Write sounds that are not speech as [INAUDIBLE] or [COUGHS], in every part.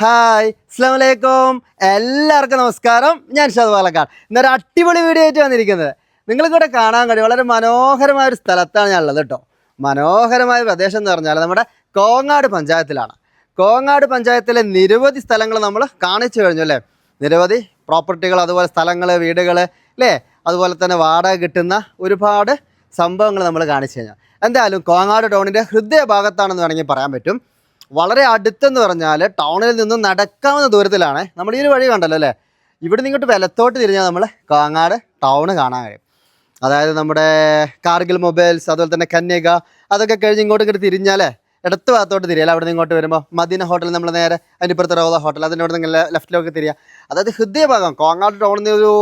Hi അസ്ലാമലൈക്കും എല്ലാവർക്കും നമസ്കാരം. ഞാൻ ഷാദ് പാലക്കാട്. ഇന്നൊരു അടിപൊളി വീഡിയോ ആയിട്ട് വന്നിരിക്കുന്നത്. നിങ്ങൾക്കിവിടെ കാണാൻ കഴിയും. വളരെ മനോഹരമായ ഒരു സ്ഥലത്താണ് ഞാൻ ഉള്ളത് കേട്ടോ മനോഹരമായ പ്രദേശം എന്ന് പറഞ്ഞാൽ നമ്മുടെ കോങ്ങാട് പഞ്ചായത്തിലാണ്. കോങ്ങാട് പഞ്ചായത്തിലെ നിരവധി സ്ഥലങ്ങൾ നമ്മൾ കാണിച്ചു കഴിഞ്ഞു അല്ലേ? നിരവധി പ്രോപ്പർട്ടികൾ അതുപോലെ സ്ഥലങ്ങൾ വീടുകൾ അല്ലേ? അതുപോലെ തന്നെ വാടക കിട്ടുന്ന ഒരുപാട് സംഭവങ്ങൾ നമ്മൾ കാണിച്ചു കഴിഞ്ഞാൽ എന്തായാലും കോങ്ങാട് ടൗണിന്റെ ഹൃദയഭാഗത്താണെന്ന് വേണമെങ്കിൽ പറയാൻ പറ്റും. വളരെ അടുത്തെന്ന് പറഞ്ഞാൽ ടൗണിൽ നിന്ന് നടക്കാവുന്ന ദൂരത്തിലാണ്. നമ്മൾ ഈ ഒരു വഴി കണ്ടല്ലോ അല്ലേ? ഇവിടെ നിന്ന് ഇങ്ങോട്ട് വലത്തോട്ട് തിരിഞ്ഞാൽ നമ്മൾ കാങ്ങാട് ടൗൺ കാണാൻ കഴിയും. അതായത് നമ്മുടെ കാർഗിൽ മൊബൈൽസ് അതുപോലെ തന്നെ കന്യക അതൊക്കെ കഴിഞ്ഞ് ഇങ്ങോട്ട് ഇങ്ങോട്ട് തിരിഞ്ഞാലേ ഇടത്ത് ഭാഗത്തോട്ട് തിരിയാൽ അവിടെ നിന്ന് ഇങ്ങോട്ട് വരുമ്പോൾ മദീന ഹോട്ടൽ നമ്മൾ നേരെ അതിന്റെ ഇപ്പുറത്തെ റോള ഹോട്ടൽ അതിന്റെ അവിടെ നിന്ന് ലെഫ്റ്റിലൊക്കെ തിരിയുക അതായത് ഹൃദയഭാഗം കോങ്ങാട് ടൗണിൽ നിന്ന് ഒരു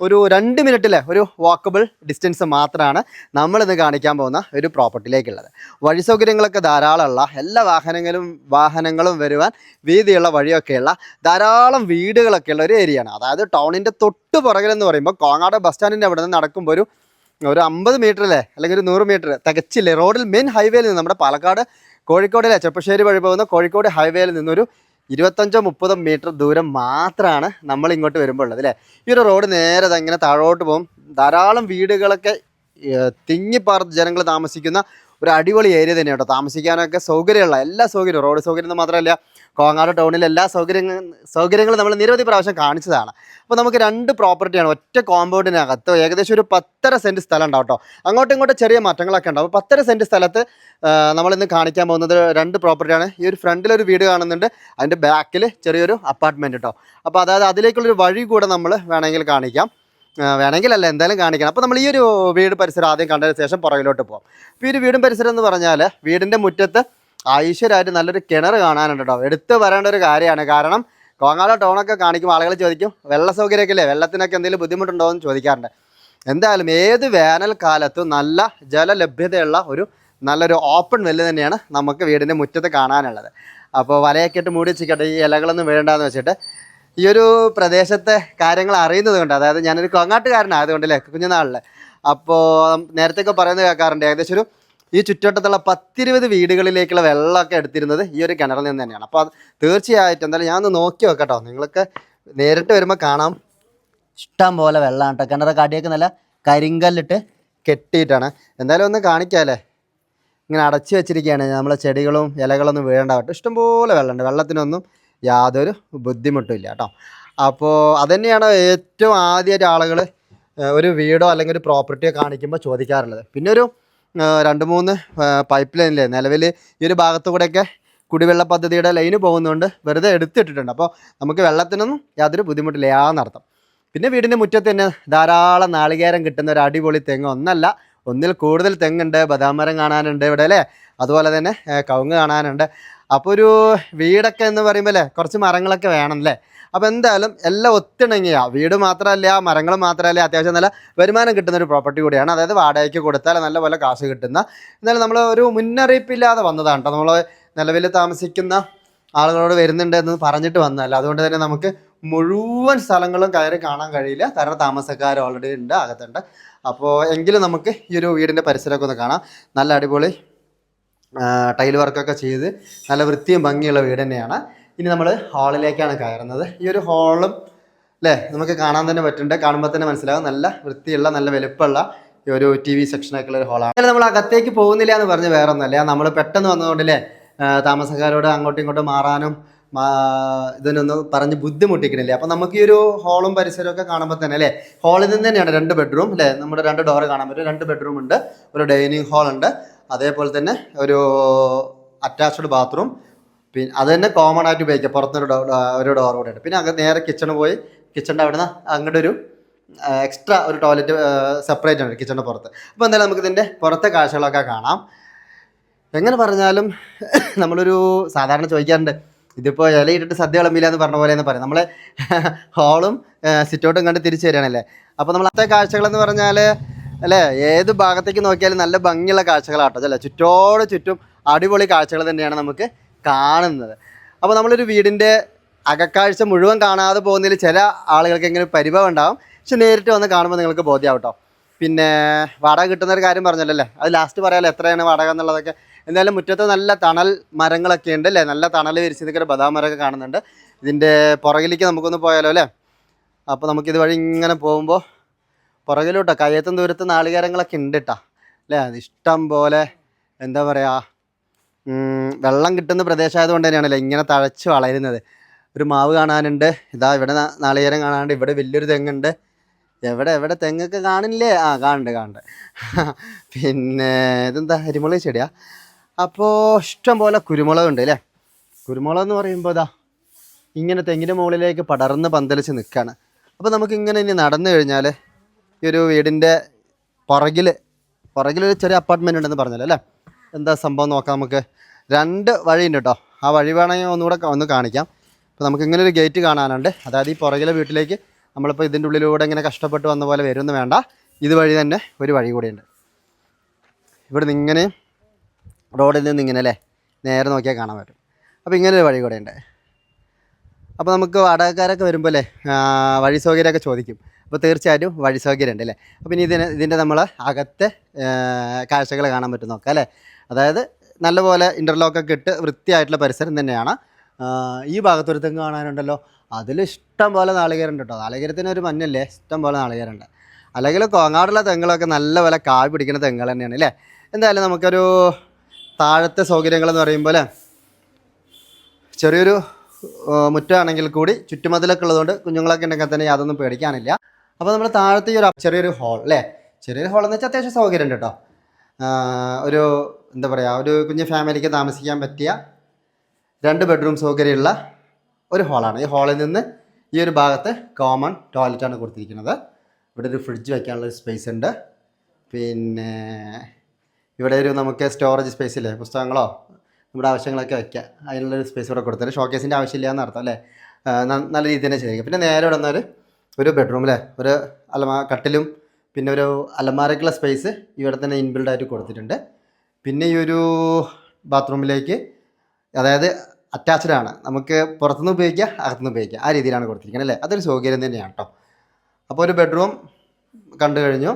ഒരു രണ്ട് മിനിറ്റിലെ ഒരു വാക്കബിൾ ഡിസ്റ്റൻസ് മാത്രമാണ് നമ്മളിന്ന് കാണിക്കാൻ പോകുന്ന ഒരു പ്രോപ്പർട്ടിയിലേക്കുള്ളത് വഴി സൗകര്യങ്ങളൊക്കെ ധാരാളമുള്ള എല്ലാ വാഹനങ്ങളും വാഹനങ്ങളും വരുവാൻ വീതിയുള്ള വഴിയൊക്കെയുള്ള ധാരാളം വീടുകളൊക്കെയുള്ള ഒരു ഏരിയയാണ് അതായത് ടൗണിന്റെ തൊട്ട് പുറകിലെന്ന് പറയുമ്പോൾ കോങ്ങാട് ബസ് സ്റ്റാൻഡിന്റെ അവിടെ നിന്ന് നടക്കുമ്പോൾ ഒരു ഒരു അമ്പത് മീറ്റർ അല്ലേ അല്ലെങ്കിൽ ഒരു നൂറ് മീറ്റർ തികച്ചില്ലേ? റോഡിൽ മെയിൻ ഹൈവേയിൽ നിന്ന് നമ്മുടെ പാലക്കാട് കോഴിക്കോടിലെ ചെപ്പശ്ശേരി വഴി പോകുന്ന കോഴിക്കോട് ഹൈവേയിൽ നിന്നൊരു ഇരുപത്തഞ്ചോ മുപ്പതോ മീറ്റർ ദൂരം മാത്രമാണ് നമ്മൾ ഇങ്ങോട്ട് വരുമ്പോൾ ഉള്ളത് അല്ലേ? ഈ ഒരു റോഡ് നേരെ ഇങ്ങനെ താഴോട്ട് പോകും. ധാരാളം വീടുകളൊക്കെ തിങ്ങിപ്പാർത്ത് ജനങ്ങൾ താമസിക്കുന്ന ഒരു അടിപൊളി ഏരിയ തന്നെയാണ് കേട്ടോ താമസിക്കാനൊക്കെ സൗകര്യമുള്ള എല്ലാ സൗകര്യവും റോഡ് സൗകര്യം മാത്രമല്ല കോങ്ങാട് ടൗണിൽ എല്ലാ സൗകര്യങ്ങൾ സൗകര്യങ്ങളും നമ്മൾ നിരവധി പ്രാവശ്യം കാണിച്ചതാണ്. അപ്പോൾ നമുക്ക് രണ്ട് പ്രോപ്പർട്ടിയാണ്. ഒറ്റ കോമ്പൗണ്ടിനകത്ത് ഏകദേശം ഒരു പത്തര സെന്റ് സ്ഥലം ഉണ്ടാവും കേട്ടോ. അങ്ങോട്ടും ഇങ്ങോട്ടും ചെറിയ മാറ്റങ്ങളൊക്കെ ഉണ്ടാവും. അപ്പോൾ പത്തര സെന്റ് സ്ഥലത്ത് നമ്മളിന്ന് കാണിക്കാൻ പോകുന്നത് രണ്ട് പ്രോപ്പർട്ടിയാണ്. ഈ ഒരു ഫ്രണ്ടിലൊരു വീട് കാണുന്നുണ്ട്. അതിന്റെ ബാക്കിൽ ചെറിയൊരു അപ്പാർട്ട്മെന്റ് കേട്ടോ. അപ്പോൾ അതായത് അതിലേക്കുള്ളൊരു വഴി കൂടെ നമ്മൾ വേണമെങ്കിൽ കാണിക്കാം. വേണമെങ്കിലല്ല എന്തായാലും കാണിക്കണം. അപ്പോൾ നമ്മൾ ഈ ഒരു വീട് പരിസരം ആദ്യം കണ്ടതിന് ശേഷം പുറകിലോട്ട് പോകാം അപ്പോൾ ഈ ഒരു വീടും പരിസരം എന്ന് പറഞ്ഞാൽ വീടിന്റെ മുറ്റത്ത് ഐശ്വര്യമായിട്ട് നല്ലൊരു കിണർ കാണാനുണ്ട് കേട്ടോ. എടുത്ത് വരേണ്ട ഒരു കാര്യമാണ്. കാരണം കോങ്ങാല ടൗണൊക്കെ കാണിക്കുമ്പോൾ ആളുകൾ ചോദിക്കും വെള്ള സൗകര്യമൊക്കെ ഇല്ലേ വെള്ളത്തിനൊക്കെ എന്തെങ്കിലും ബുദ്ധിമുട്ടുണ്ടോ? എന്ന് ചോദിക്കാറുണ്ട്. എന്തായാലും ഏത് വേനൽക്കാലത്തും നല്ല ജലലഭ്യതയുള്ള ഒരു നല്ലൊരു ഓപ്പൺ വെല്ല് തന്നെയാണ് നമുക്ക് വീടിന്റെ മുറ്റത്ത് കാണാനുള്ളത്. അപ്പോൾ വലയൊക്കെ ഇട്ട് മൂടി വെച്ചിക്കട്ടെ ഈ ഇലകളൊന്നും വീഴണ്ടെന്ന് വെച്ചിട്ട്. ഈ ഒരു പ്രദേശത്തെ കാര്യങ്ങൾ അറിയുന്നത് കൊണ്ട് അതായത് ഞാനൊരു കൊങ്ങാട്ടുകാരനായതുകൊണ്ടല്ലേ കുഞ്ഞുനാളിൽ അപ്പോൾ നേരത്തെയൊക്കെ പറയുന്നത് കേൾക്കാറുണ്ട് ഏകദേശം ഒരു ഈ ചുറ്റുവട്ടത്തുള്ള പത്തിരുപത് വീടുകളിലേക്കുള്ള വെള്ളമൊക്കെ എടുത്തിരുന്നത് ഈ ഒരു കിണറിൽ നിന്ന് തന്നെയാണ്. അപ്പോൾ അത് തീർച്ചയായിട്ടും എന്തായാലും ഞാൻ നോക്കി വെക്കട്ടോ നിങ്ങൾക്ക് നേരിട്ട് വരുമ്പോൾ കാണാം. ഇഷ്ടം പോലെ വെള്ളമാണ് കേട്ടോ കിണറൊക്കെ അടിയൊക്കെ നല്ല കരിങ്കല്ലിട്ട് കെട്ടിയിട്ടാണ്. എന്തായാലും ഒന്ന് കാണിക്കാമല്ലേ ഇങ്ങനെ അടച്ചു വെച്ചിരിക്കുകയാണ് നമ്മളെ ചെടികളും ഇലകളൊന്നും വീഴേണ്ടതായിട്ട് ഇഷ്ടംപോലെ വെള്ളമുണ്ട്. വെള്ളത്തിനൊന്നും യാതൊരു ബുദ്ധിമുട്ടും ഇല്ല കേട്ടോ. അപ്പോൾ അതുതന്നെയാണ് ഏറ്റവും ആദ്യമായിട്ട് ആളുകൾ ഒരു വീടോ അല്ലെങ്കിൽ ഒരു പ്രോപ്പർട്ടിയോ കാണിക്കുമ്പോൾ ചോദിക്കാറുള്ളത്. പിന്നെ ഒരു രണ്ട് മൂന്ന് പൈപ്പ് ലൈനിലെ നിലവിൽ ഈ ഒരു ഭാഗത്തു കൂടെയൊക്കെ കുടിവെള്ള പദ്ധതിയുടെ ലൈന് പോകുന്നതുകൊണ്ട് വെറുതെ എടുത്തിട്ടിട്ടുണ്ട്. അപ്പോൾ നമുക്ക് വെള്ളത്തിനൊന്നും യാതൊരു ബുദ്ധിമുട്ടില്ല യാന്നർത്ഥം പിന്നെ വീടിന്റെ മുറ്റത്ത് തന്നെ ധാരാളം നാളികേരം കിട്ടുന്ന ഒരു അടിപൊളി തെങ്ങ് ഒന്നല്ല ഒന്നിൽ കൂടുതൽ തെങ്ങുണ്ട് ബദാം മരം കാണാനുണ്ട് ഇവിടെ അല്ലേ? അതുപോലെ തന്നെ കവുങ്ങ് കാണാനുണ്ട്. അപ്പോൾ ഒരു വീടൊക്കെ എന്ന് പറയുമ്പോൾ അല്ലേ കുറച്ച് മരങ്ങളൊക്കെ വേണം അല്ലേ? അപ്പോൾ എന്തായാലും എല്ലാം ഒത്തിണങ്ങിയ വീട് മാത്രമല്ല മരങ്ങൾ മാത്രമല്ല അത്യാവശ്യം നല്ല വരുമാനം കിട്ടുന്ന ഒരു പ്രോപ്പർട്ടി കൂടിയാണ്. അതായത് വാടകയ്ക്ക് കൊടുത്താൽ നല്ല പോലെ കാശ് കിട്ടുന്ന. എന്നാലും നമ്മൾ ഒരു മുന്നറിയിപ്പില്ലാതെ വന്നതാണ് കേട്ടോ. നമ്മൾ നിലവിൽ താമസിക്കുന്ന ആളുകളോട് വരുന്നുണ്ട് എന്ന് പറഞ്ഞിട്ട് വന്നതല്ല. അതുകൊണ്ട് തന്നെ നമുക്ക് മുഴുവൻ സ്ഥലങ്ങളും കയറി കാണാൻ കഴിയില്ല. കാരണം താമസക്കാർ ഓൾറെഡി ഉണ്ട് അകത്തുണ്ട്. അപ്പോൾ എങ്കിലും നമുക്ക് ഈ ഒരു വീടിന്റെ പരിസരമൊക്കെ ഒന്ന് കാണാം. നല്ല അടിപൊളി ടൈൽ വർക്കൊക്കെ ചെയ്ത് നല്ല വൃത്തിയും ഭംഗിയുള്ള വീട് തന്നെയാണ്. ഇനി നമ്മൾ ഹാളിലേക്കാണ് കയറുന്നത്. ഈ ഒരു ഹാളും അല്ലേ നമുക്ക് കാണാൻ തന്നെ പറ്റുന്നുണ്ട്. കാണുമ്പോൾ തന്നെ മനസ്സിലാകും നല്ല വൃത്തിയുള്ള നല്ല വലുപ്പമുള്ള ഈ ഒരു ടി വി സെക്ഷനൊക്കെ ഉള്ള ഒരു ഹാളാണ്. നമ്മൾ അകത്തേക്ക് പോകുന്നില്ല എന്ന് പറഞ്ഞ് വേറെ ഒന്നല്ല നമ്മൾ പെട്ടെന്ന് വന്നതുകൊണ്ടല്ലേ താമസക്കാരോട് അങ്ങോട്ടും ഇങ്ങോട്ടും മാറാനും ഇതിനൊന്നും പറഞ്ഞ് ബുദ്ധിമുട്ടിക്കണില്ലേ. അപ്പം നമുക്ക് ഈ ഒരു ഹാളും പരിസരമൊക്കെ കാണുമ്പോൾ തന്നെ അല്ലേ ഹാളിൽ നിന്ന് തന്നെയാണ് രണ്ട് ബെഡ്റൂം അല്ലേ നമ്മുടെ രണ്ട് ഡോർ കാണാൻ പറ്റും. രണ്ട് ബെഡ്റൂം ഉണ്ട് ഒരു ഡൈനിങ് ഹാൾ ഉണ്ട്. അതേപോലെ തന്നെ ഒരു അറ്റാച്ച്ഡ് ബാത്റൂം പിന്നെ അത് തന്നെ കോമൺ ആയിട്ട് ഉപയോഗിക്കാം. പുറത്തൊരു ഒരു ഡോർ കൂടെ ഉണ്ട്. പിന്നെ അങ്ങ് നേരെ കിച്ചണ് പോയി. കിച്ചണിന്റെ അവിടെ നിന്ന് അങ്ങോട്ട് ഒരു എക്സ്ട്രാ ഒരു ടോയ്ലറ്റ് സെപ്പറേറ്റ് ആണ് കിച്ചണിന്റെ പുറത്ത്. അപ്പോൾ എന്തായാലും നമുക്ക് ഇതിന്റെ പുറത്തെ കാഴ്ചകളൊക്കെ കാണാം. എങ്ങനെ പറഞ്ഞാലും [COUGHS] നമ്മളൊരു സാധാരണ ചോദിക്കാറുണ്ട്. ഇതിപ്പോൾ ഇലയിട്ടിട്ട് സദ്യ വിളമ്പില്ല എന്ന് പറഞ്ഞ പോലെ [LAUGHS] എന്ന് പറയും നമ്മൾ ഹോളും സിറ്റൗട്ടും കണ്ട് തിരിച്ചു വരികയാണല്ലേ? അപ്പോൾ നമ്മൾ അത്തെ കാഴ്ചകളെന്ന് പറഞ്ഞാൽ അല്ലേ ഏത് ഭാഗത്തേക്ക് നോക്കിയാലും നല്ല ഭംഗിയുള്ള കാഴ്ചകളാട്ടോ. അല്ലേ ചുറ്റോട് ചുറ്റും അടിപൊളി കാഴ്ചകൾ തന്നെയാണ് നമുക്ക് കാണുന്നത്. അപ്പോൾ നമ്മളൊരു വീടിന്റെ അകക്കാഴ്ച മുഴുവൻ കാണാതെ പോകുന്നതിൽ ചില ആളുകൾക്ക് എങ്ങനെ പരിഭവം ഉണ്ടാവും. പക്ഷെ നേരിട്ട് വന്ന് കാണുമ്പോൾ നിങ്ങൾക്ക് ബോധ്യമാവും കേട്ടോ പിന്നെ വാടക കിട്ടുന്ന ഒരു കാര്യം പറഞ്ഞല്ലോ അല്ലേ? അത് ലാസ്റ്റ് പറയാമല്ലോ എത്രയാണ് വാടക എന്നുള്ളതൊക്കെ. എന്തായാലും മുറ്റത്ത് നല്ല തണൽ മരങ്ങളൊക്കെ ഉണ്ട് അല്ലേ? നല്ല തണൽ വിരിച്ച് നിൽക്കുന്ന ബദാം മരമൊക്കെ കാണുന്നുണ്ട്. ഇതിന്റെ പുറകിലേക്ക് നമുക്കൊന്ന് പോയാലോ അല്ലേ? അപ്പോൾ നമുക്കിത് വഴി ഇങ്ങനെ പോകുമ്പോൾ പുറകിലോട്ടോ കയ്യത്തും ദൂരത്ത് നാളികേരങ്ങളൊക്കെ ഉണ്ട് കേട്ടോ അല്ലേ? അത് ഇഷ്ടം പോലെ എന്താ പറയുക വെള്ളം കിട്ടുന്ന പ്രദേശമായതുകൊണ്ട് തന്നെയാണല്ലോ ഇങ്ങനെ തഴച്ച് വളരുന്നത്. ഒരു മാവ് കാണാനുണ്ട്. ഇതാ ഇവിടെ നാളികേരം കാണാനുണ്ട്. ഇവിടെ വലിയൊരു തെങ്ങുണ്ട്. എവിടെ എവിടെ? തെങ്ങൊക്കെ കാണില്ലേ? ആ കാണുന്നുണ്ട് കാണുന്നുണ്ട് [LAUGHS] പിന്നെ ഇതെന്താ? അരിമുളക് ചെടിയാ? അപ്പോൾ ഇഷ്ടം പോലെ കുരുമുളക് ഉണ്ട് അല്ലേ? കുരുമുളക് എന്ന് പറയുമ്പോൾ ഇതാ ഇങ്ങനെ തെങ്ങിന്റെ മുകളിലേക്ക് പടർന്ന് പന്തലിച്ച് നിൽക്കുകയാണ് അപ്പോൾ നമുക്ക് ഇങ്ങനെ ഇനി നടന്നു കഴിഞ്ഞാൽ ഈ ഒരു വീടിന്റെ പുറകിൽ പുറകിലൊരു ചെറിയ അപ്പാർട്ട്മെന്റ് ഉണ്ടെന്ന് പറഞ്ഞല്ലോ അല്ലേ? എന്താ സംഭവം നോക്കാം നമുക്ക്. രണ്ട് വഴിയുണ്ട് കേട്ടോ. ആ വഴി വേണമെങ്കിൽ ഒന്നുകൂടെ ഒന്ന് കാണിക്കാം. അപ്പോൾ നമുക്ക് ഇങ്ങനെ ഒരു ഗേറ്റ് കാണാനുണ്ട്. അതായത് ഈ പുറകിലെ വീട്ടിലേക്ക് നമ്മളിപ്പോൾ ഇതിന്റെ ഉള്ളിലൂടെ ഇങ്ങനെ കഷ്ടപ്പെട്ട് വന്ന പോലെ വരുമെന്ന് വേണ്ട. ഇതുവഴി തന്നെ ഒരു വഴി കൂടിയുണ്ട്. ഇവിടെ നിന്ന് ഇങ്ങനെ റോഡിൽ നിന്ന് ഇങ്ങനെ അല്ലേ? നേരെ നോക്കിയാൽ കാണാൻ പറ്റും. അപ്പോൾ ഇങ്ങനെ ഒരു വഴി കൂടെ ഉണ്ട് അപ്പോൾ നമുക്ക് വാടകക്കാരൊക്കെ വരുമ്പോൾ അല്ലേ വഴി സൗകര്യമൊക്കെ ചോദിക്കും. അപ്പോൾ തീർച്ചയായിട്ടും വഴി സൗകര്യം ഉണ്ട് അല്ലേ? അപ്പോൾ ഇനി ഇതിന് ഇതിന്റെ നമ്മൾ അകത്തെ കാഴ്ചകൾ കാണാൻ പറ്റും നോക്കാം അല്ലേ? അതായത് നല്ലപോലെ ഇന്റർലോക്കൊക്കെ ഇട്ട് വൃത്തിയായിട്ടുള്ള പരിസരം തന്നെയാണ്. ഈ ഭാഗത്തൊരു തെങ്ങ് കാണാനുണ്ടല്ലോ. അതിൽ ഇഷ്ടം പോലെ നാളികേരുണ്ട് കേട്ടോ. നാളികേരത്തിന് ഒരു മഞ്ഞല്ലേ? ഇഷ്ടം പോലെ നാളികേരുണ്ട് അല്ലെങ്കിൽ കോങ്ങാടുള്ള തെങ്ങുകളൊക്കെ നല്ല പോലെ കായ് പിടിക്കുന്ന തെങ്ങുകൾ തന്നെയാണ് അല്ലേ? എന്തായാലും നമുക്കൊരു താഴത്തെ സൗകര്യങ്ങളെന്ന് പറയുമ്പോൾ ചെറിയൊരു മുറ്റമാണെങ്കിൽ കൂടി ചുറ്റുമതിലൊക്കെ ഉള്ളതുകൊണ്ട് കുഞ്ഞുങ്ങളൊക്കെ ഉണ്ടെങ്കിൽ തന്നെ യാതൊന്നും പേടിക്കാനില്ല. അപ്പോൾ നമ്മൾ താഴത്തെ ഒരു ചെറിയൊരു ഹോൾ അല്ലേ ചെറിയൊരു ഹോൾ എന്ന് വെച്ചാൽ അത്യാവശ്യം സൗകര്യം ഉണ്ട് കേട്ടോ ഒരു എന്താ പറയുക ഒരു കുഞ്ഞു ഫാമിലിക്ക് താമസിക്കാൻ പറ്റിയ രണ്ട് ബെഡ്റൂം സൗകര്യമുള്ള ഒരു ഹോളാണ് ഈ ഹാളിൽ നിന്ന് ഈ ഒരു ഭാഗത്ത് കോമൺ ടോയ്ലറ്റാണ് കൊടുത്തിരിക്കുന്നത്. ഇവിടെ ഒരു ഫ്രിഡ്ജ് വയ്ക്കാനുള്ള സ്പേസ് ഉണ്ട്. പിന്നെ ഇവിടെ ഒരു നമുക്ക് സ്റ്റോറേജ് സ്പേസ് ഇല്ലേ? പുസ്തകങ്ങളോ നമ്മുടെ ആവശ്യങ്ങളൊക്കെ വയ്ക്കുക അതിനുള്ളൊരു സ്പേസ് ഇവിടെ കൊടുത്തിട്ടുണ്ട്. ഷോക്കേസിന്റെ ആവശ്യമില്ല എന്ന് അർത്ഥം അല്ലേ? നല്ല രീതിയിൽ തന്നെ ചെയ്തിരിക്കും. പിന്നെ നേരെ ഇവിടെ നിന്നൊരു ഒരു ബെഡ്റൂം അല്ലേ ഒരു അലമാ കട്ടിലും പിന്നെ ഒരു അലമാരക്കുള്ള സ്പേസ് ഇവിടെ തന്നെ ഇൻബിൽഡ് ആയിട്ട് കൊടുത്തിട്ടുണ്ട്. പിന്നെ ഈ ഒരു ബാത്റൂമിലേക്ക് അതായത് അറ്റാച്ച്ഡ് ആണ്. നമുക്ക് പുറത്തുനിന്ന് ഉപയോഗിക്കാം അകത്തുനിന്ന് ഉപയോഗിക്കാം. ആ രീതിയിലാണ് കൊടുത്തിരിക്കുന്നത് അല്ലേ? അതൊരു സൗകര്യം തന്നെയാണ് കേട്ടോ അപ്പോൾ ഒരു ബെഡ്റൂം കണ്ടു കഴിഞ്ഞു.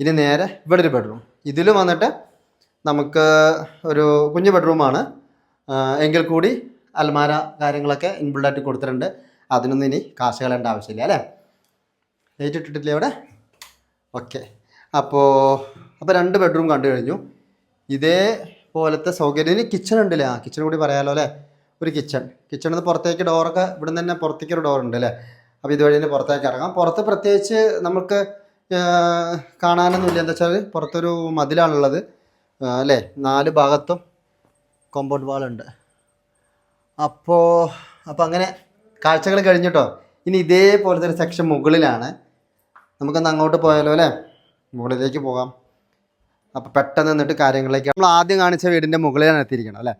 ഇനി നേരെ ഇവിടെ ഒരു ബെഡ്റൂം ഇതിലും വന്നിട്ട് നമുക്ക് ഒരു കുഞ്ഞു ബെഡ്റൂമാണ് എങ്കിൽ കൂടി അൽമാര കാര്യങ്ങളൊക്കെ ഇൻബിൾഡായിട്ട് കൊടുത്തിട്ടുണ്ട്. അതിനൊന്നും ഇനി കാശ് കളയേണ്ട ആവശ്യമില്ല അല്ലേ? ലൈറ്റ് ഇട്ടിട്ടില്ലേ അവിടെ? ഓക്കെ അപ്പോൾ അപ്പോൾ രണ്ട് ബെഡ്റൂം കണ്ടു കഴിഞ്ഞു. ഇതേപോലത്തെ സൗകര്യം. ഇനി കിച്ചൺ ഉണ്ടല്ലേ? ആ കിച്ചൺ കൂടി പറയാലോ അല്ലേ? ഒരു കിച്ചൺ കിച്ചണിൽ നിന്ന് പുറത്തേക്ക് ഡോറൊക്കെ ഇവിടെ നിന്ന് തന്നെ പുറത്തേക്ക് ഒരു ഡോർ ഉണ്ട് അല്ലേ? അപ്പോൾ ഇതുവഴി തന്നെ പുറത്തേക്ക് ഇറങ്ങാം. പുറത്ത് പ്രത്യേകിച്ച് നമുക്ക് കാണാനൊന്നുമില്ല എന്താ വെച്ചാൽ പുറത്തൊരു മതിലാണുള്ളത്. അല്ലേ? നാല് ഭാഗത്തും കോമ്പൗണ്ട് വാളുണ്ട് അപ്പോൾ അപ്പോൾ അങ്ങനെ കാഴ്ചകൾ കഴിഞ്ഞിട്ടോ ഇനി ഇതേപോലത്തെ ഒരു സെക്ഷൻ മുകളിലാണ്. നമുക്കൊന്ന് അങ്ങോട്ട് പോയാലോ അല്ലേ? മുകളിലേക്ക് പോകാം. അപ്പോൾ പെട്ടെന്ന് നിന്നിട്ട് കാര്യങ്ങളിലേക്ക് നമ്മൾ ആദ്യം കാണിച്ച വീടിന്റെ മുകളിലാണ് എത്തിയിരിക്കണം അല്ലേ?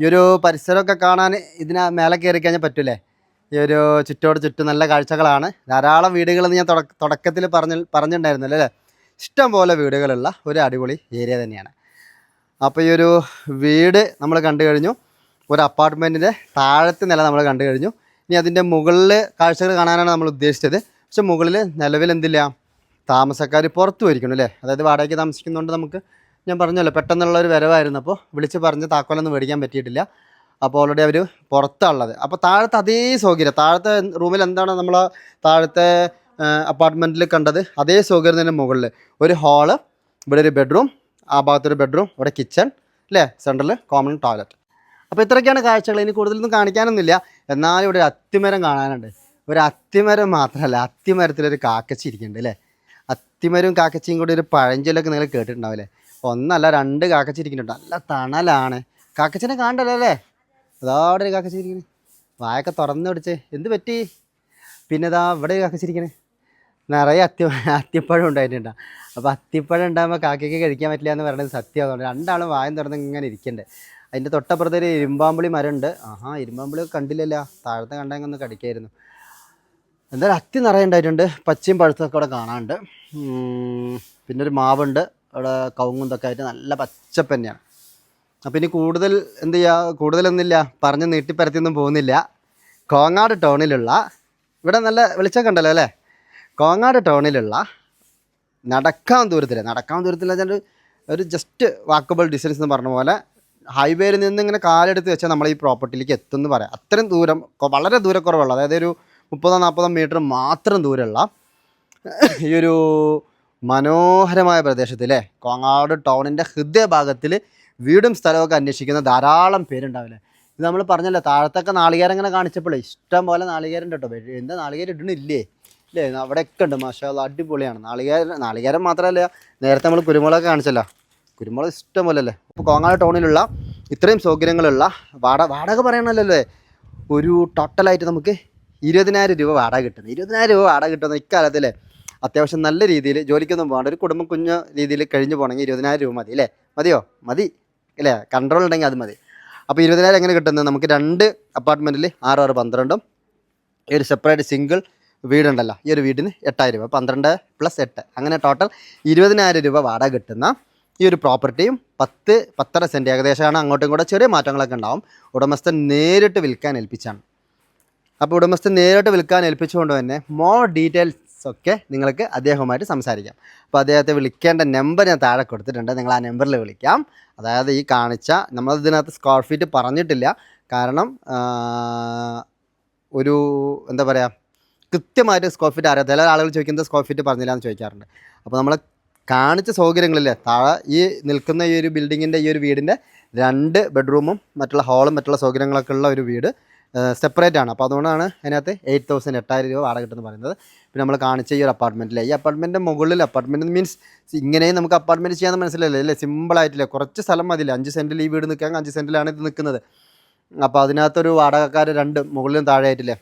ഈ ഒരു പരിസരമൊക്കെ കാണാൻ ഇതിന് മേലെ കയറി കഴിഞ്ഞാൽ പറ്റൂലേ? ഈ ഒരു ചുറ്റോട് ചുറ്റും നല്ല കാഴ്ചകളാണ്. ധാരാളം വീടുകളെന്ന് ഞാൻ തുടക്ക തുടക്കത്തിൽ പറഞ്ഞ പറഞ്ഞിട്ടുണ്ടായിരുന്നല്ലോ അല്ലേ? ഇഷ്ടം പോലെ വീടുകളുള്ള ഒരു അടിപൊളി ഏരിയ തന്നെയാണ്. അപ്പോൾ ഈ ഒരു വീട് നമ്മൾ കണ്ടു കഴിഞ്ഞു. ഒരു അപ്പാർട്ട്മെന്റിന്റെ താഴത്തെ നില നമ്മൾ കണ്ടു കഴിഞ്ഞു. ഇനി അതിന്റെ മുകളിൽ കാഴ്ചകൾ കാണാനാണ് നമ്മൾ ഉദ്ദേശിച്ചത്. പക്ഷെ മുകളിൽ നിലവിൽ എന്തില്ല താമസക്കാർ പുറത്തു പോയിരിക്കണം അല്ലേ? അതായത് വാടകയ്ക്ക് താമസിക്കുന്നതുകൊണ്ട് നമുക്ക് ഞാൻ പറഞ്ഞല്ലോ പെട്ടെന്നുള്ള ഒരു വരവായിരുന്നു. അപ്പോൾ വിളിച്ച് പറഞ്ഞ് താക്കോലൊന്നും മേടിക്കാൻ പറ്റിയിട്ടില്ല. അപ്പോൾ ഓൾറെഡി അവർ പുറത്താണുള്ളത് അപ്പോൾ താഴത്തെ അതേ സൗകര്യം താഴത്തെ റൂമിൽ എന്താണ് നമ്മൾ താഴത്തെ അപ്പാർട്ട്മെന്റിൽ കണ്ടത്? അതേ സൗകര്യം തന്നെ മുകളിൽ ഒരു ഹാൾ ഇവിടെ ഒരു ബെഡ്റൂം ആ ഭാഗത്തൊരു ബെഡ്റൂം ഇവിടെ കിച്ചൺ അല്ലേ? സെന്ററിൽ കോമൺ ടോയ്ലറ്റ് അപ്പോൾ ഇത്രയൊക്കെയാണ് കാഴ്ചകൾ. ഇനി കൂടുതലൊന്നും കാണിക്കാനൊന്നുമില്ല. എന്നാലും ഇവിടെ അത്തിമരം കാണാനുണ്ട്. ഒരു അത്തിമരം മാത്രമല്ല അത്തിമരത്തിലൊരു കാക്കച്ചി ഇരിക്കുന്നുണ്ട് അല്ലേ? അത്തിമരവും കാക്കച്ചിയും കൂടി ഒരു പഴഞ്ചൊല്ലൊക്കെ നിങ്ങൾ കേട്ടിട്ടുണ്ടാവില്ലേ? ഒന്നല്ല രണ്ട് കാക്കച്ചി ഇരിക്കുന്നുണ്ട്. നല്ല തണലാണ്. കാക്കച്ചിനെ കാണണ്ടല്ലോ അല്ലേ? അതോടെ ഒരു കാക്കച്ചി ഇരിക്കുന്നത് വായൊക്കെ തുറന്നു പിടിച്ച്. എന്ത് പറ്റി? പിന്നെ ഇതാ ഇവിടെ കാക്കച്ചി ഇരിക്കണേ. നിറയെ അത്തി അത്തിപ്പഴം ഉണ്ടായിട്ടുണ്ട്. അപ്പോൾ അത്തിപ്പഴം ഉണ്ടാകുമ്പോൾ കാക്കയ്ക്ക് കഴിക്കാൻ പറ്റില്ല എന്ന് പറയുന്നത് സത്യമാണ് രണ്ടാളും വായം തുറന്ന് ഇങ്ങനെ ഇരിക്കണ്ടേ അതിന്റെ തൊട്ടപ്പുറത്തൊരു ഇരുമ്പാമ്പുളി മരമുണ്ട്. ആഹാ ഇരുമ്പാമ്പുളി കണ്ടില്ലല്ലോ. താഴത്തെ കണ്ടെങ്കിൽ ഒന്ന് കടിക്കായിരുന്നു. എന്തായാലും അത്തി നിറയെ ഉണ്ടായിട്ടുണ്ട് പച്ചയും പഴുത്തൊക്കെ അവിടെ കാണാനുണ്ട്. പിന്നെ ഒരു മാവുണ്ട്. അവിടെ കവുങ്ങും ഇതൊക്കെ ആയിട്ട് നല്ല പച്ചപ്പ് തന്നെയാണ്. അപ്പോൾ ഇനി കൂടുതൽ എന്ത് ചെയ്യുക കൂടുതലൊന്നുമില്ല. പറഞ്ഞ് നീട്ടിപ്പരത്തിയൊന്നും പോകുന്നില്ല. കോങ്ങാട് ടൗണിലുള്ള ഇവിടെ നല്ല വെളിച്ചമൊക്കെ ഉണ്ടല്ലോ അല്ലേ? കോങ്ങാട് ടൗണിലുള്ള നടക്കാൻ ദൂരത്തിൽ നടക്കാൻ ദൂരത്തിൽ വെച്ചാൽ ഒരു ജസ്റ്റ് വാക്കബിൾ ഡിസ്റ്റൻസ് എന്ന് പറഞ്ഞ പോലെ ഹൈവേയിൽ നിന്ന് ഇങ്ങനെ കാലെടുത്ത് വെച്ചാൽ നമ്മൾ ഈ പ്രോപ്പർട്ടിയിലേക്ക് എത്തുമെന്ന് പറയാം. അത്രയും ദൂരം വളരെ ദൂരക്കുറവുള്ള അതായത് ഒരു മുപ്പതോ നാൽപ്പതോ മീറ്റർ മാത്രം ദൂരമുള്ള ഈ ഒരു മനോഹരമായ പ്രദേശത്തിലെ കോങ്ങാട് ടൗണിന്റെ ഹൃദയഭാഗത്തിൽ വീടും സ്ഥലമൊക്കെ അന്വേഷിക്കുന്ന ധാരാളം പേരുണ്ടാവില്ലേ? ഇത് നമ്മൾ പറഞ്ഞല്ലോ താഴത്തൊക്കെ നാളികേരം ഇങ്ങനെ കാണിച്ചപ്പോൾ ഇഷ്ടം പോലെ നാളികേരം കേട്ടോ എന്താ നാളികേരം ഇടണില്ലേ ഇല്ലേ? അവിടെയൊക്കെ ഉണ്ട് മാഷാ അടിപൊളിയാണ്. നാളികേരം നാളികേരം മാത്രമല്ല നേരത്തെ നമ്മൾ കുരുമുളക് കാണിച്ചല്ലോ. കുരുമുളക് ഇഷ്ടം പോലെ അല്ലേ അപ്പോൾ കോങ്ങാട് ടൗണിലുള്ള ഇത്രയും സൗകര്യങ്ങളുള്ള വാടക വാടക പറയണല്ലോ ഒരു ടോട്ടലായിട്ട് നമുക്ക് ഇരുപതിനായിരം രൂപ വാടക കിട്ടുന്നത് ഇരുപതിനായിരം രൂപ വാടക കിട്ടുന്ന ഇക്കാലത്തിലെ അത്യാവശ്യം നല്ല രീതിയിൽ ജോലിക്കൊന്നും പോകണ്ട ഒരു കുടുംബം കുഞ്ഞ് രീതിയിൽ കഴിഞ്ഞു പോകണമെങ്കിൽ ഇരുപതിനായിരം രൂപ മതി അല്ലേ? മതിയോ? മതി അല്ലേ? കൺട്രോൾ ഉണ്ടെങ്കിൽ അത് മതി. അപ്പോൾ ഇരുപതിനായിരം എങ്ങനെ കിട്ടുന്നത് നമുക്ക് രണ്ട് അപ്പാർട്ട്മെന്റിൽ ആറ് ആറ് പന്ത്രണ്ടും ഈ ഒരു സെപ്പറേറ്റ് സിംഗിൾ വീടുണ്ടല്ലോ ഈ ഒരു വീടിന് എട്ടായിരം രൂപ പന്ത്രണ്ട് പ്ലസ് എട്ട്. അങ്ങനെ ടോട്ടൽ ഇരുപതിനായിരം രൂപ വാടക കിട്ടുന്ന ഈ ഒരു പ്രോപ്പർട്ടിയും പത്ത് പത്തര സെന്റ് ഏകദേശമാണ്. അങ്ങോട്ടും ഇങ്ങോട്ടും ചെറിയ മാറ്റങ്ങളൊക്കെ ഉണ്ടാവും. ഉടമസ്ഥൻ നേരിട്ട് വിൽക്കാൻ ഏൽപ്പിച്ചാണ്. അപ്പോൾ ഉടമസ്ഥൻ നേരിട്ട് വിൽക്കാൻ ഏൽപ്പിച്ചുകൊണ്ട് തന്നെ മോർ ഡീറ്റെയിൽസ് ഒക്കെ നിങ്ങൾക്ക് അദ്ദേഹവുമായിട്ട് സംസാരിക്കാം. അപ്പോൾ അദ്ദേഹത്തെ വിളിക്കേണ്ട നമ്പർ ഞാൻ താഴെ കൊടുത്തിട്ടുണ്ട്. നിങ്ങൾ ആ നമ്പറിൽ വിളിക്കാം. അതായത് ഈ കാണിച്ച നമ്മൾ ഇതിനകത്ത് സ്ക്വയർ ഫീറ്റ് പറഞ്ഞിട്ടില്ല. കാരണം ഒരു എന്താ പറയുക കൃത്യമായിട്ട് സ്ക്വയർ ഫീറ്റ് അറിയാം ചില ആളുകൾ ചോദിക്കുന്നത് സ്ക്വയർ ഫീറ്റ് പറഞ്ഞില്ല എന്ന് ചോദിക്കാറുണ്ട്. അപ്പോൾ നമ്മൾ കാണിച്ച സൗകര്യങ്ങളില്ലേ താഴെ ഈ നിൽക്കുന്ന ഈ ഒരു ബിൽഡിങ്ങിന്റെ ഈ ഒരു വീടിന്റെ രണ്ട് ബെഡ്റൂമും മറ്റുള്ള ഹാളും മറ്റുള്ള സൗകര്യങ്ങളൊക്കെ ഉള്ള ഒരു വീട് സെപ്പറേറ്റ് ആണ്. അപ്പോൾ അതുകൊണ്ടാണ് അതിനകത്ത് എയ്റ്റ് തൗസൻഡ് എട്ടായിരം രൂപ വാടക കിട്ടുമെന്ന് പറയുന്നത്. പിന്നെ നമ്മൾ കാണിച്ച ഈ ഒരു അപ്പാർട്ട്മെന്റിലെ ഈ അപ്പാർട്ട്മെന്റിന്റെ മുകളിൽ അപ്പാർട്ട്മെന്റ് മീൻസ് ഇങ്ങനെയും നമുക്ക് അപ്പാർട്ട്മെന്റ് ചെയ്യാൻ മനസ്സിലല്ലേ അല്ലേ? സിമ്പിളായിട്ടില്ലേ കുറച്ച് സ്ഥലം മതിയില്ല? അഞ്ച് സെന്റിൽ ഈ വീട് നിൽക്കാൻ അഞ്ച് സെന്റിലാണ് ഇത് നിൽക്കുന്നത് അപ്പോൾ അതിനകത്തൊരു വാടകക്കാർ രണ്ട് മുകളിലും താഴെ ആയിട്ടില്ലേ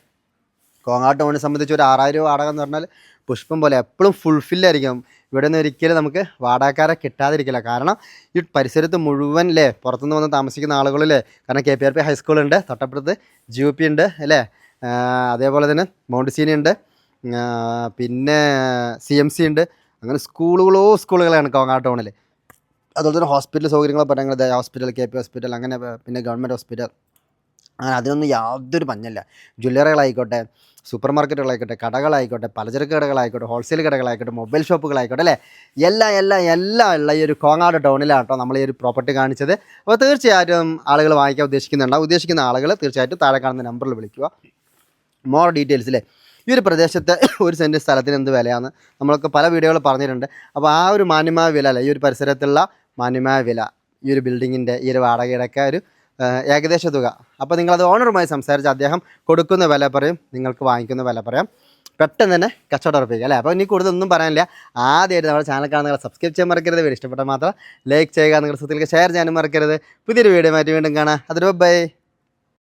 കോങ്ങാട് ടൗണിനെ സംബന്ധിച്ച് ഒരു ആറായിരം വാടക എന്ന് പറഞ്ഞാൽ പുഷ്പം പോലെ എപ്പോഴും ഫുൾഫില്ലായിരിക്കും ഇവിടെ നിന്ന് ഒരിക്കലും നമുക്ക് വാടകക്കാരെ കിട്ടാതിരിക്കില്ല. കാരണം ഈ പരിസരത്ത് മുഴുവൻ അല്ലേ പുറത്തുനിന്ന് വന്ന് താമസിക്കുന്ന ആളുകളില്ലേ കാരണം കെ പി ആർ പി ഹൈസ്കൂളുണ്ട് തൊട്ടപ്പുറത്ത് ജി യു പി ഉണ്ട് അല്ലേ? അതേപോലെ തന്നെ മൗണ്ട് സീനി ഉണ്ട് പിന്നെ സി എം സി ഉണ്ട്. അങ്ങനെ സ്കൂളുകളോ സ്കൂളുകളാണ് കോങ്ങാട് ടൗണിൽ അതുപോലെ തന്നെ ഹോസ്പിറ്റൽ സൗകര്യങ്ങളോ പറയുന്നത് ഹോസ്പിറ്റൽ കെ പി ഹോസ്പിറ്റൽ അങ്ങനെ പിന്നെ ഗവൺമെന്റ് ഹോസ്പിറ്റൽ അങ്ങനെ അതിനൊന്നും യാതൊരു പഞ്ഞല്ല. ജ്വല്ലറികളായിക്കോട്ടെ സൂപ്പർ മാർക്കറ്റുകളായിക്കോട്ടെ കടകളായിക്കോട്ടെ പലചരക്ക് കടകളായിക്കോട്ടെ ഹോൾസെയിൽ കടകളായിക്കോട്ടെ മൊബൈൽ ഷോപ്പുകളായിക്കോട്ടെ അല്ലേ? എല്ലാം എല്ലാം എല്ലാം ഉള്ള ഈ ഒരു കോങ്ങാട് ടൗണിലാണ് കേട്ടോ നമ്മൾ ഈ ഒരു പ്രോപ്പർട്ടി കാണിച്ചത്. അപ്പോൾ തീർച്ചയായിട്ടും ആളുകൾ വാങ്ങിക്കാൻ ഉദ്ദേശിക്കുന്നുണ്ടാവും ഉദ്ദേശിക്കുന്ന ആളുകൾ തീർച്ചയായിട്ടും താഴെ കാണുന്ന നമ്പറിൽ വിളിക്കുക. മോർ ഡീറ്റെയിൽസ് അല്ലേ ഈ ഒരു പ്രദേശത്തെ [COUGHS] ഒരു സെന്റ് സ്ഥലത്തിന് എന്ത് വിലയാണ്? നമ്മളൊക്കെ പല വീഡിയോകൾ പറഞ്ഞിട്ടുണ്ട്. അപ്പോൾ ആ ഒരു മാന്യമായ വില അല്ലേ? ഈ ഒരു പരിസരത്തുള്ള മാന്യമായ വില. ഈ ഒരു ബിൽഡിങ്ങിന്റെ ഈ ഒരു വാടകയുടെ ഒക്കെ ഒരു ഏകദേശ തുക. അപ്പോൾ നിങ്ങളത് ഓണറുമായി സംസാരിച്ച് അദ്ദേഹം കൊടുക്കുന്ന വില പറയും നിങ്ങൾക്ക് വാങ്ങിക്കുന്ന വില പറയാം. പെട്ടെന്ന് തന്നെ കച്ചവടം ഉറപ്പിക്കുക അല്ലേ? അപ്പോൾ ഇനി കൂടുതൽ ഒന്നും പറയാനില്ല. ആദ്യമായിട്ട് നമ്മുടെ ചാനൽ കാണുന്ന സബ്സ്ക്രൈബ് ചെയ്യാൻ മറക്കരുത്. വീഡിയോ ഇഷ്ടപ്പെട്ടാൽ മാത്രം ലൈക്ക് ചെയ്യുക. നിങ്ങളുടെ സുഹൃത്തുക്കൾക്ക് ഷെയർ ചെയ്യാനും മറക്കരുത്. പുതിയൊരു വീഡിയോ മാറ്റി വീണ്ടും കാണാം. അതൊരു ബൈ